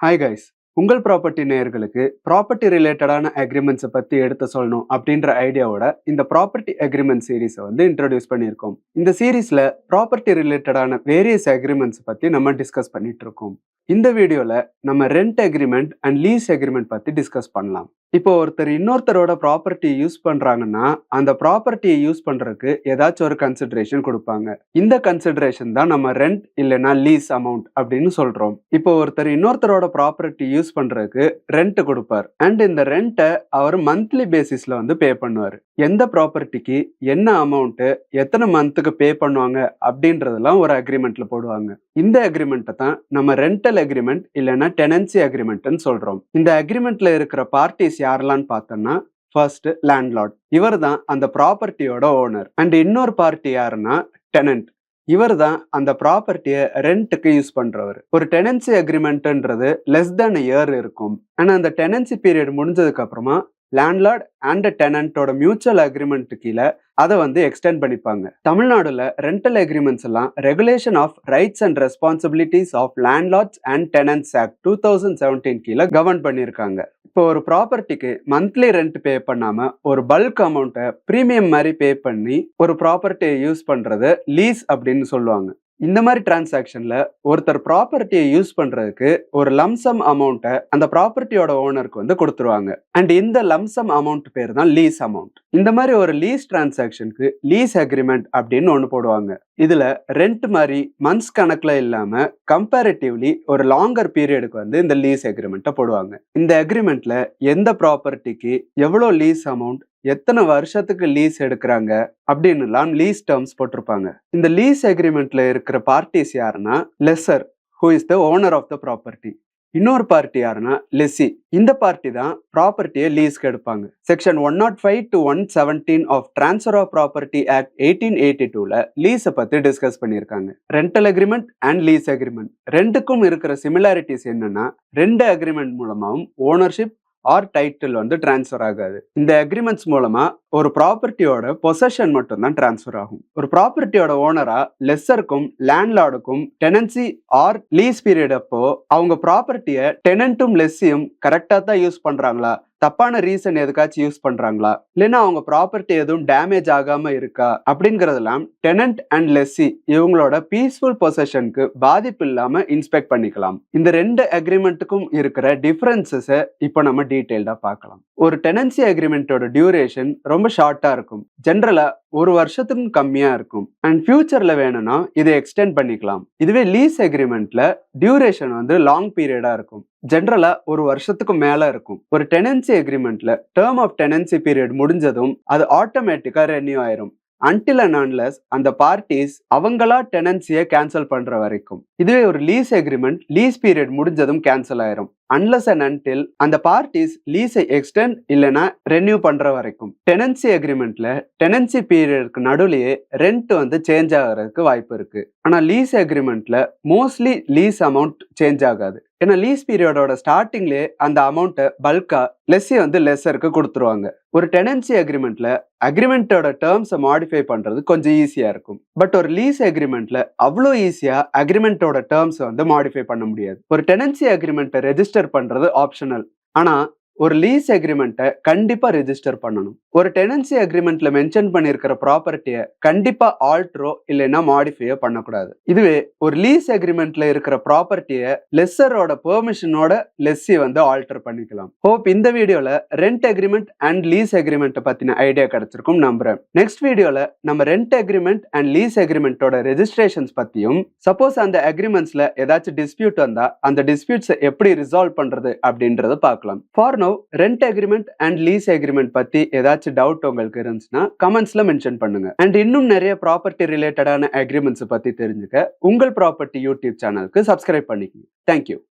Hi guys உங்கள் property நேயர்களுக்கு property ரிலேட்டடான அக்ரிமெண்ட்ஸை பற்றி எடுத்து சொல்லணும் அப்படின்ற ஐடியாவோட இந்த ப்ராப்பர்ட்டி அக்ரிமெண்ட் சீரீஸை வந்து இன்ட்ரடியூஸ் பண்ணியிருக்கோம். இந்த சீரீஸில் ப்ராப்பர்ட்டி ரிலேட்டடான வேரியஸ் அக்ரிமெண்ட்ஸை பற்றி நம்ம டிஸ்கஸ் பண்ணிட்டு இருக்கோம். இந்த வீடியோவில் நம்ம rent agreement and lease agreement பற்றி டிஸ்கஸ் பண்ணலாம். இப்போ ஒருத்தர் இன்னொருத்தரோட ப்ராப்பர்ட்டி யூஸ் பண்ணுறாங்கன்னா அந்த ப்ராப்பர்ட்டியை யூஸ் பண்ணுறதுக்கு ஏதாச்சும் ஒரு கன்சிடரேஷன் கொடுப்பாங்க. இந்த கன்சிடரேஷன் தான் நம்ம ரெண்ட் இல்லைன்னா லீஸ் அமௌண்ட் அப்படின்னு சொல்கிறோம் இப்போ ஒருத்தர் இன்னொருத்தரோட ப்ராப்பர்ட்டி யூஸ் பண்ணுறதுக்கு ரெண்ட் கொடுப்பார். அண்ட் இந்த ரெண்ட்டை அவர் மந்த்லி பேசிஸில் வந்து பே பண்ணுவார். எந்த ப்ராப்பர்ட்டிக்கு என்ன அமௌண்ட்டு எத்தனை மந்த்துக்கு பே பண்ணுவாங்க அப்படின்றதெல்லாம் ஒரு அக்ரிமெண்ட்டில் போடுவாங்க. இந்த அக்ரிமெண்ட்டை தான் நம்ம ரெண்டல் அக்ரிமெண்ட் இல்லைன்னா டெனன்சி அக்ரிமெண்ட்னு சொல்றோம். இந்த அக்ரிமெண்ட்ல இருக்கிற பார்ட்டிஸ் யாரெல்லாம் பார்த்தோம்னா ஃபர்ஸ்ட் லேண்ட்லார்ட் இவர் தான் அந்த ப்ராப்பர்ட்டியோட ஓனர் அண்ட் இன்னொரு பார்ட்டி யாருன்னா டெனன்ட் இவர் தான் அந்த ப்ராப்பர்ட்டியை ரெண்ட்டுக்கு யூஸ் பண்றவர். ஒரு டெனன்சி அக்ரிமெண்ட்ன்றது லெஸ் தென் இயர் இருக்கும். ஆனா அந்த டெனன்சி பீரியட் முடிஞ்சதுக்கு அப்புறமா லேண்ட்லார்ட் அண்ட் டெனன்ட்டோட மியூச்சுவல் அக்ரிமெண்ட் கீழே அதை வந்து எக்ஸ்டெண்ட் பண்ணிப்பாங்க. தமிழ்நாடுல ரெண்டல் அக்ரிமெண்ட்ஸ் எல்லாம் regulation of rights and responsibilities of landlords and tenants act two thousand seventeen கீழே கவர்ன் பண்ணியிருக்காங்க. இப்போ ஒரு ப்ராப்பர்ட்டிக்கு மந்த்லி ரெண்ட் பே பண்ணாம ஒரு பல்க் அமௌண்ட்டை ப்ரீமியம் மாதிரி பே பண்ணி ஒரு ப்ராப்பர்ட்டியை யூஸ் பண்றது லீஸ் அப்படின்னு சொல்லுவாங்க. இந்த மாதிரி டிரான்சாக்ஷன்ல ஒருத்தர் ப்ராப்பர்ட்டியை யூஸ் பண்றதுக்கு ஒரு லம்சம் அமௌண்ட்டை அந்த ப்ராப்பர்ட்டியோட ஓனருக்கு வந்து கொடுத்துருவாங்க. அண்ட் இந்த லம்சம் அமௌண்ட் பேர் தான் லீஸ் அமௌண்ட் இந்த மாதிரி ஒரு லீஸ் டிரான்சாக்ஷனுக்கு லீஸ் அக்ரிமெண்ட் அப்படின்னு ஒன்று போடுவாங்க. இதுல ரெண்ட் மாதிரி மந்த்ஸ் கணக்குல இல்லாம கம்பேரிட்டிவ்லி ஒரு லாங்கர் பீரியடுக்கு வந்து இந்த லீஸ் அக்ரிமெண்ட்டை போடுவாங்க. இந்த அக்ரிமெண்ட்ல எந்த ப்ராப்பர்ட்டிக்கு எவ்வளோ லீஸ் அமௌண்ட் எத்தனை வருஷத்துக்கு லீஸ் எடுக்கிறாங்க அப்படின்னுலாம் லீஸ் டேர்ம்ஸ் போட்டிருப்பாங்க. இந்த லீஸ் அக்ரிமெண்ட்ல இருக்கிற பார்ட்டிஸ் யாருன்னா lessor who is the owner of the property இன்னொரு பார்ட்டி யாருன்னா லெசி இந்த பார்ட்டி தான் ப்ராப்பர்ட்டியை லீஸ்க்கு எடுப்பாங்க. Section one nought five to one seventeen of transfer of property act eighteen eighty டூல லீஸை பத்தி டிஸ்கஸ் பண்ணியிருக்காங்க. Rental agreement and lease agreement ரெண்டுக்கும் இருக்கிற சிமிலாரிட்டிஸ் என்னன்னா ரெண்டு அக்ரிமெண்ட் மூலமாகவும் ஓனர்ஷிப் ஆர் டைட்டில் வந்து டிரான்ஸ்ஃபர் ஆகாது. இந்த அக்ரிமெண்ட்ஸ் மூலமா ஒரு ப்ராப்பர்ட்டியோட பொசஷன் மட்டும்தான் டிரான்ஸ்ஃபர் ஆகும். ஒரு ப்ராப்பர்ட்டியோட ஓனரா லெஸ்ஸருக்கும் லேண்ட்லார்டுக்கும் டெனன்சி ஆர் லீஸ் பீரியட் அப்போ அவங்க ப்ராப்பர்ட்டியை டெனன்ட்டும் லெஸ்ஸையும் கரெக்டாக தான் யூஸ் பண்றாங்களா? தப்பான ரீசன் எதுக்காச்சும் யூஸ் பண்றாங்களா? இல்லைன்னா அவங்க ப்ராப்பர்ட்டி எதுவும் டேமேஜ் ஆகாம இருக்கா? அப்படிங்கறதெல்லாம் டெனன்ட் அண்ட் லெஸ்ஸி இவங்களோட பீஸ்ஃபுல் பொசஷனுக்கு பாதிப்பு இல்லாம இன்ஸ்பெக்ட் பண்ணிக்கலாம். இந்த ரெண்டு அக்ரிமெண்ட்டுக்கும் இருக்கிற டிஃபரன்சஸை இப்போ நம்ம டீட்டெயில்டா பார்க்கலாம். ஒரு டெனன்சி அக்ரிமெண்ட்டோட டியூரேஷன் ரொம்ப ஷார்ட்டா இருக்கும். ஜென்ரலா ஒரு வருஷத்துக்கும் கம்மியா இருக்கும். அண்ட் ஃபியூச்சர்ல வேணும்னா இதை எக்ஸ்டெண்ட் பண்ணிக்கலாம். இதுவே லீஸ் அக்ரிமெண்ட்ல டியூரேஷன் வந்து லாங் பீரியடா இருக்கும். ஜென்ரலா ஒரு வருஷத்துக்கு மேல இருக்கும். ஒரு டெனன்சி அக்ரிமெண்ட்ல டேர்ம் ஆஃப் டெனன்சி பீரியட் முடிஞ்சதும் அது ஆட்டோமேட்டிக்கா ரெனியூ ஆயிரும். அன்டில் அண்ட் அன்லஸ் அந்த பார்ட்டிஸ் அவங்களா டெனன்சியை கேன்சல் பண்ற வரைக்கும். இதுவே ஒரு லீஸ் அக்ரிமெண்ட் லீஸ் பீரியட் முடிஞ்சதும் கேன்சல் ஆயிரும். அன்லஸ் அண்ட் அன்டில் அந்த பார்ட்டிஸ் லீஸை எக்ஸ்டெண்ட் இல்லைன்னா ரெனியூ பண்ற வரைக்கும். டெனன்சி அக்ரிமெண்ட்ல டெனன்சி பீரியடுக்கு நடுவுலயே ரெண்ட் வந்து சேஞ்ச் ஆகிறதுக்கு வாய்ப்பு இருக்கு. ஆனா லீஸ் அக்ரிமெண்ட்ல மோஸ்ட்லி லீஸ் அமௌண்ட் சேஞ்ச் ஆகாது. ஏன்னா லீஸ் பீரியடோட ஸ்டார்டிங்லேயே அந்த அமௌண்ட்டை பல்கா லெஸ்ஸி வந்து லெஸ்ஸருக்கு கொடுத்துருவாங்க. ஒரு டெனன்சி அக்ரிமெண்ட்ல அக்ரிமெண்ட்டோட டேர்ம்ஸை மாடிஃபை பண்றது கொஞ்சம் ஈஸியா இருக்கும். பட் ஒரு லீஸ் அக்ரிமெண்ட்ல அவ்வளோ ஈஸியா அக்ரிமெண்ட்டோட டேர்ம்ஸை வந்து மாடிஃபை பண்ண முடியாது. ஒரு டெனன்சி அக்ரிமெண்ட்டை ரெஜிஸ்டர் பண்றது ஆப்ஷனல் ஆனா ஒரு லீஸ் அக்ரிமெண்ட்டை கண்டிப்பா ரெஜிஸ்டர் பண்ணணும். ஒரு டெனன்சி அக்ரிமெண்ட்ல மென்ஷன் பண்ணியிருக்கிற ப்ராப்பர்ட்டியை கண்டிப்பா ஆல்ட்ரோ இல்லைன்னா மாடிஃபையோ பண்ணக்கூடாது. இதுவே ஒரு லீஸ் அக்ரிமெண்ட்ல இருக்கிற ப்ராப்பர்ட்டியை லெஸ்ஸரோட பெர்மிஷனோட லெஸ்ஸி வந்து ஆல்டர் பண்ணிக்கலாம். ஹோப் இந்த வீடியோல ரெண்ட் அக்ரிமெண்ட் அண்ட் லீஸ் அக்ரிமெண்ட்டை பத்தின ஐடியா கிடைச்சிருக்கும் நம்புறேன். நெக்ஸ்ட் வீடியோல நம்ம ரெண்ட் அக்ரிமெண்ட் அண்ட் லீஸ் அக்ரிமெண்ட்டோட ரெஜிஸ்ட்ரேஷன்ஸ் பத்தியும் சப்போஸ் அந்த அக்ரிமெண்ட்ஸ்ல ஏதாச்சும் டிஸ்பியூட் வந்தா அந்த டிஸ்பியூட்ஸை எப்படி ரிசால்வ் பண்றது அப்படின்றத பார்க்கலாம். For now rent agreement and lease agreement பத்தி ஏதாச்சும் ஏதாச்சும் டவுட் உங்களுக்கு இருந்துச்சுன்னா கமெண்ட்ஸ்ல மென்ஷன் பண்ணுங்க. அண்ட் இன்னும் நிறைய ப்ராப்பர்ட்டி ரிலேட்டடான அக்ரிமெண்ட்ஸ் பத்தி தெரிஞ்சுக்க உங்கள் ப்ராப்பர்ட்டி யூடியூப் சேனலுக்கு சப்ஸ்கிரைப் பண்ணிக்கோங்க. Thank you